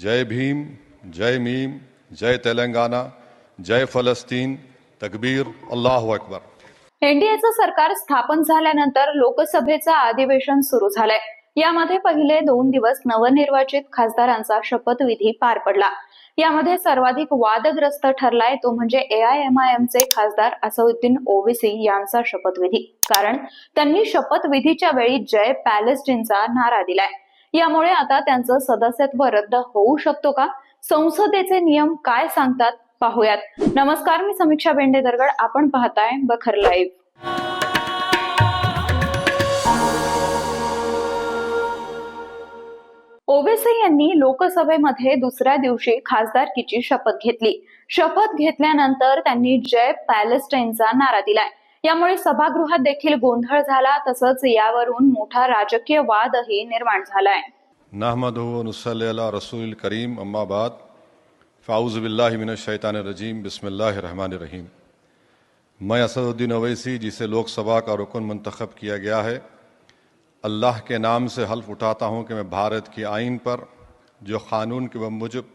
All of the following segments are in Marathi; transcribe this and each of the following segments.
जय भीम जय मीम जय तेलंगणा जय फलस्तीन तकबीर अल्लाह अकबर. एनडीएचं सरकार स्थापन झाल्यानंतर लोकसभेचं अधिवेशन सुरू झालंय. यामध्ये पहिले दोन दिवस नवनिर्वाचित खासदारांचा शपथविधी पार पडला. यामध्ये सर्वाधिक वादग्रस्त ठरलाय तो म्हणजे एआयएमआयएमचे खासदार असउद्दीन ओवेसी यांचा शपथविधी. कारण त्यांनी शपथविधीच्या वेळी जय पॅलेस्टीनचा नारा दिलाय. यामुळे आता त्यांचं सदस्यत्व रद्द होऊ शकतो का? संसदेचे नियम काय सांगतात? पाहूयात. नमस्कार मी समीक्षा बेंडे दरगड. आपण पाहताय बखर लाईव्ह. ओवेसी यांनी लोकसभेमध्ये दुसऱ्या दिवशी खासदारकीची शपथ घेतली. शपथ घेतल्यानंतर त्यांनी जय पॅलेस्टाईनचा नारा दिलाय. यामुळे सभागृहात देखील गोंधळ झाला तसंच यावरून मोठा राजकीय वादही निर्माण झालाय. नहमद नसली अला रसूल करीम अम्माबाद फ़ाउज़ बिल्लामिनशैतानरजीम बसमीम मैं असदुद्दीन अवैसी जिसे लोकसभा का रुकन मंतखब किया गया है अल्लाह के नाम से हल्फ उठाता हूँ कि मैं भारत की आइन पर जो क़ानून के मुजब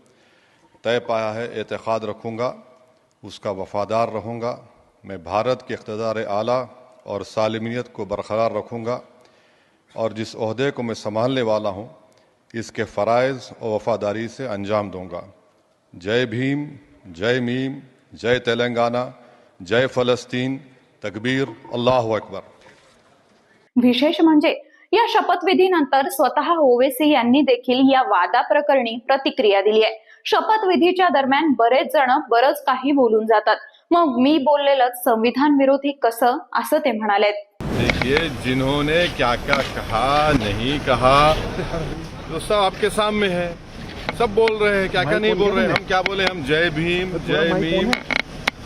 तय पाया है एतक़ाद रखूँगा उसका वफ़ादार रहूँगा। मैं भारत के इकतदार आला और सालमियत को बरकरार रखूँगा और जिस अहदे को मैं संभालने वाला हूँ इसके फ़रज़ और वफ़ादारी से अंजाम दूँगा। जय भीम जय मीम जय तेलंगाना जय फ़लस्तीन। तकबीर अल्लाह अकबर। विशेष म्हणजे या शपथविधीनंतर स्वतः ओवेसी यांनी देखील या वादाप्रकरणी प्रतिक्रिया दिली आहे. शपथविधीच्या दरम्यान बरेच जण बरंच काही बोलून जातात. मग मी बोललेलं संविधान विरोधी कसं? असं ते म्हणालेत. देखिए जिन्होंने क्या क्या कहा नहीं कहा तो सब आपके सामने है। सब बोल रहे हैं क्या क्या नहीं बोल रहे। हैं हम क्या बोले? हम जय भीम जय मीम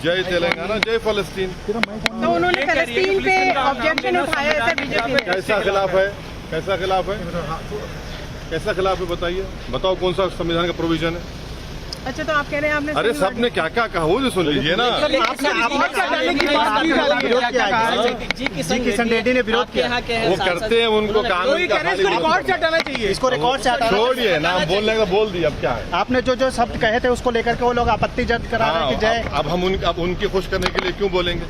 जय तेलंगाना जय फलस्तीन। तो उन्होंने फलस्तीन पे ऑब्जेक्शन उठाया ऐसा बीजेपी कैसा खिलाफ है। कैसा खिलाफ है? कैसा खिलाफ है? बताइए बताओ कौन सा संविधान का प्रोविजन है? अच्छा तो आप कह रहे हैं आपने अरे सब ने क्या क्या कहा? वो जो सुन लीजिए ना। जी किशन रेड्डी ने विरोध किया। वो करते हैं उनको रिकॉर्ड से हटाना चाहिए। इसको रिकॉर्ड से हटाना छोड़िए नाम बोलने का बोल दिया अब क्या है? आपने जो जो शब्द कहे थे उसको लेकर के वो लोग आपत्ति जद करा रहे हैं कि जय। अब हम अब उनकी खुश करने के लिए क्यों बोलेंगे?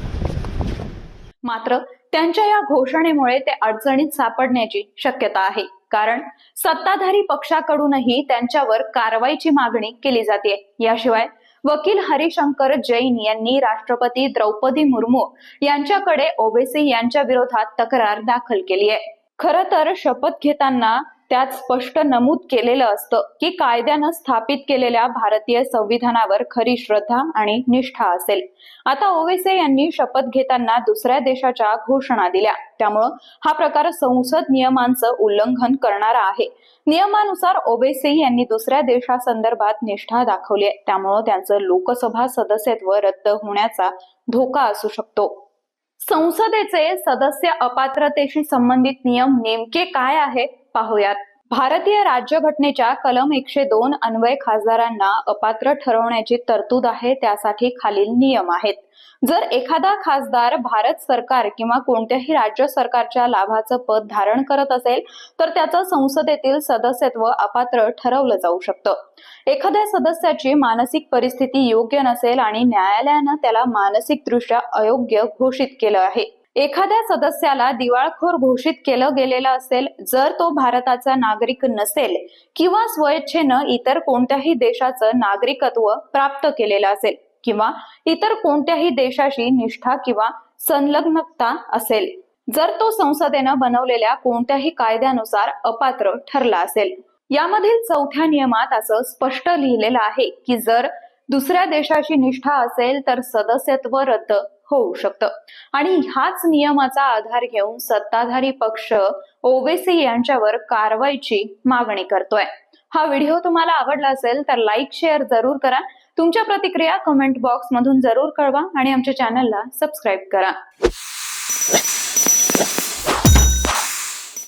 मात्र त्यांच्या या घोषणेमुळे ते अडचणीत सापडण्याची शक्यता आहे. कारण सत्ताधारी पक्षाकडूनही त्यांच्यावर कारवाईची मागणी केली जाते. याशिवाय वकील हरिशंकर जैन यांनी राष्ट्रपती द्रौपदी मुर्मू यांच्याकडे ओबीसी यांच्या विरोधात तक्रार दाखल केली आहे. खर तर शपथ घेताना त्यात स्पष्ट नमूद केलेलं असतं की कायद्यानं स्थापित केलेल्या भारतीय संविधानावर खरी श्रद्धा आणि निष्ठा असेल. आता ओवेसे यांनी शपथ घेताना दुसऱ्या देशाच्या घोषणा दिल्या. त्यामुळं हा प्रकार संसद नियमांचं उल्लंघन करणारा आहे. नियमानुसार ओबेसी यांनी दुसऱ्या देशासंदर्भात निष्ठा दाखवली आहे. त्यामुळं त्यांचं लोकसभा सदस्यत्व रद्द होण्याचा धोका असू शकतो. संसदेचे सदस्य अपात्रतेशी संबंधित नियम नेमके काय आहेत पाहूयात. भारतीय राज्यघटनेच्या कलम एकशे दोन अन्वय खासदारांना अपात्र ठरवण्याची तरतूद आहे त्यासाठी खालील नियम आहेत. जर एखादा खासदार भारत सरकार किंवा कोणत्याही राज्य सरकारच्या लाभाचं पद धारण करत असेल तर त्याचं संसदेतील सदस्यत्व अपात्र ठरवलं जाऊ शकतं. एखाद्या सदस्याची मानसिक परिस्थिती योग्य नसेल आणि न्यायालयानं त्याला मानसिकदृष्ट्या अयोग्य घोषित केलं आहे. एखाद्या सदस्याला दिवाळखोर घोषित केलं गेलेलं असेल जर तो भारताचा नागरिक नसेल किंवा स्वयच्छेनं इतर कोणत्याही देशाचं नागरिकत्व प्राप्त केलेलं असेल किंवा इतर कोणत्याही देशाशी निष्ठा किंवा संलग्नता असेल जर तो संसदेनं बनवलेल्या कोणत्याही कायद्यानुसार अपात्र ठरला असेल. यामधील चौथ्या नियमात असं स्पष्ट लिहिलेलं आहे की जर दुसऱ्या देशाशी निष्ठा असेल तर सदस्यत्व रद्द होऊ शकतं. आणि ह्याच नियमाचा आधार घेऊन सत्ताधारी पक्ष ओवेसी यांच्यावर कारवाईची मागणी करतोय. हा व्हिडिओ तुम्हाला आवडला असेल तर लाईक शेअर जरूर करा. तुमच्या प्रतिक्रिया कमेंट बॉक्स मधून जरूर कळवा आणि आमच्या चॅनलला सबस्क्राईब करा.